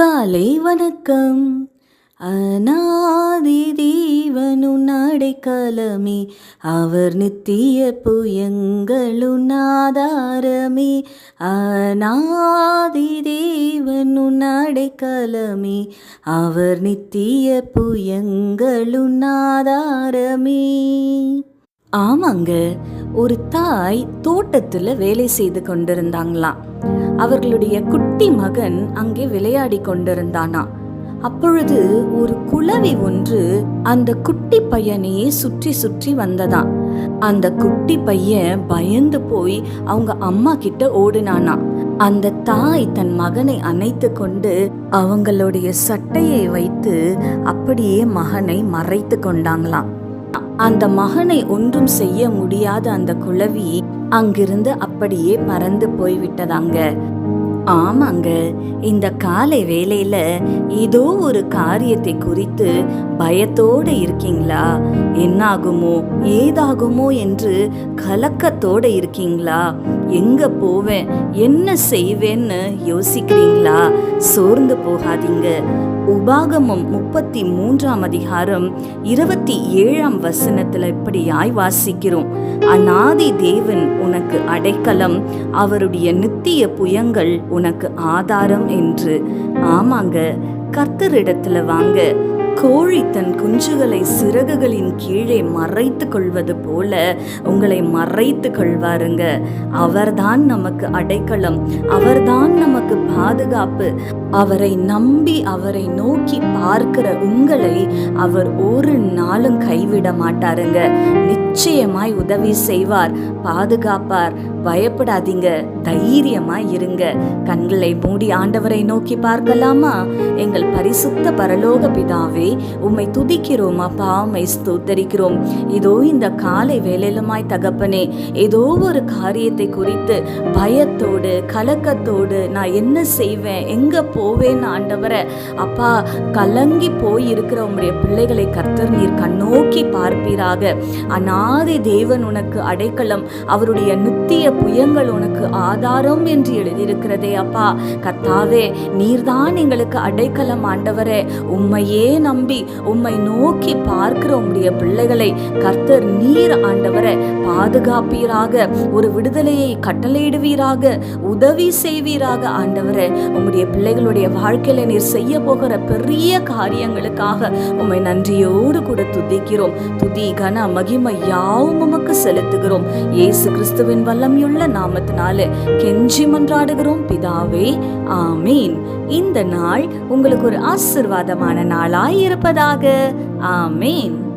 காலை வணக்கம். அநாதி தேவனுன் நடைக்கலமே அவர் நித்திய புயங்களுன் ஆதாரமே. அநாதி தேவனுன் நடைக்கலமே அவர் நித்திய புயங்களுன் ஆதாரமே. ஆமாங்க ஒரு தாய் தோட்டத்துல வேலை செய்து கொண்டிருந்தாங்களாம். அவர்களுடைய குட்டி மகன் அங்கே விளையாடி கொண்டிருந்தானா அப்பொழுது ஒரு குளவி ஒன்று அந்த குட்டி பையனையே சுற்றி சுற்றி வந்ததாம். அந்த குட்டி பையன் பயந்து போய் அவங்க அம்மா கிட்ட ஓடினானா அந்த தாய் தன் மகனை அணைத்து கொண்டு அவங்களுடைய சட்டையை வைத்து அப்படியே மகனை மறைத்து கொண்டாங்களாம். அந்த மகனை ஒன்றும் செய்ய முடியாத அந்த குளவி அங்கிருந்து அப்படியே பறந்து போய்விட்டதாங்க. ஆமாங்க இந்த காலை வேளையில ஏதோ ஒரு காரியத்தை குறித்து பயத்தோடு இருக்கீங்களா? என்னாகுமோ ஏதாகுமோ என்று கலக்கத்தோட இருக்கீங்களா? எங்கே போவேன்? என்ன செய்வேன்னு யோசிக்கிறீங்களா? சோர்ந்து போகாதீங்க. உபாகமம் முப்பத்தி மூன்றாம் அதிகாரம் இருபத்தி ஏழாம் வசனத்தில் இப்படியாய் வாசிக்கிறோம். அநாதி தேவன் உனக்கு அடைக்கலம் அவருடைய நித்திய புயங்கள் உனக்கு ஆதாரம் என்று. ஆமாங்க கர்த்தரிடத்துல வாங்க. கோழி தன் குஞ்சுகளை சிறகுகளின் கீழே மறைத்து கொள்வது போல உங்களை மறைத்து கொள்வாருங்க. அவர்தான் நமக்கு அடைக்கலம். அவர்தான் நமக்கு பாதுகாப்பு. அவரை நம்பி அவரை நோக்கி பார்க்கிற உங்களை அவர் ஒரு நாளும் கைவிட மாட்டாருங்க. நிச்சயமாய் உதவி செய்வார் பாதுகாப்பார் பயப்படாதீங்க. தைரியமா இருங்க. கண்களை மூடி ஆண்டவரை நோக்கி பார்க்கலாமா? எங்கள் பரிசுத்த பரலோக பிதாவே உம்மை துதிக்கிறோம் அப்பா உம்மை ஸ்தோத்தரிக்கிறோம். இதோ இந்த காலை வேலையிலுமாய் தகப்பனே ஏதோ ஒரு காரியத்தை குறித்து பயத்தோடு கலக்கத்தோடு நான் என்ன செய்வேன்? எங்க போவேன் ஆண்டவரை? அப்பா கலங்கி போய் இருக்கிற உங்களுடைய பிள்ளைகளை கர்த்தர் நீர் கண்ணோக்கி பார்ப்பீராக. அநாதி தேவன் உனக்கு அடைக்கலம். அவருடைய நித்திய புயங்கள் உனக்கு ஆதாரம் என்று எழுதியிருக்கிறதே அப்பா. கர்த்தாவே நீர்தான் எங்களுக்கு அடைக்கலம் ஆண்டவரே. உம்மையே நம்பி உம்மை நோக்கி பார்க்கிற உம்முடைய பிள்ளைகளை. கர்த்தர் நீர் ஆண்டவரை பாதுகாப்பீராக ஒரு விடுதலையை கட்டளையிடுவீராக உதவி செய்வீராக ஆண்டவரை. உம்முடைய பிள்ளைகளுடைய வாழ்க்கையில நீர் செய்ய போகிற பெரிய காரியங்களுக்காக உம்மை நன்றியோடு கூட துதிக்கிறோம். துதி கன மகிமை யாவும் உமக்கு செலுத்துகிறோம். இயேசு கிறிஸ்துவின் வல்லம் வல்லமையுள்ள நாமத்தினால கெஞ்சி மன்றாடுகிறோம் பிதாவே. ஆமீன். இந்த நாள் உங்களுக்கு ஒரு ஆசிர்வாதமான நாளாய் இருப்பதாக. ஆமீன்.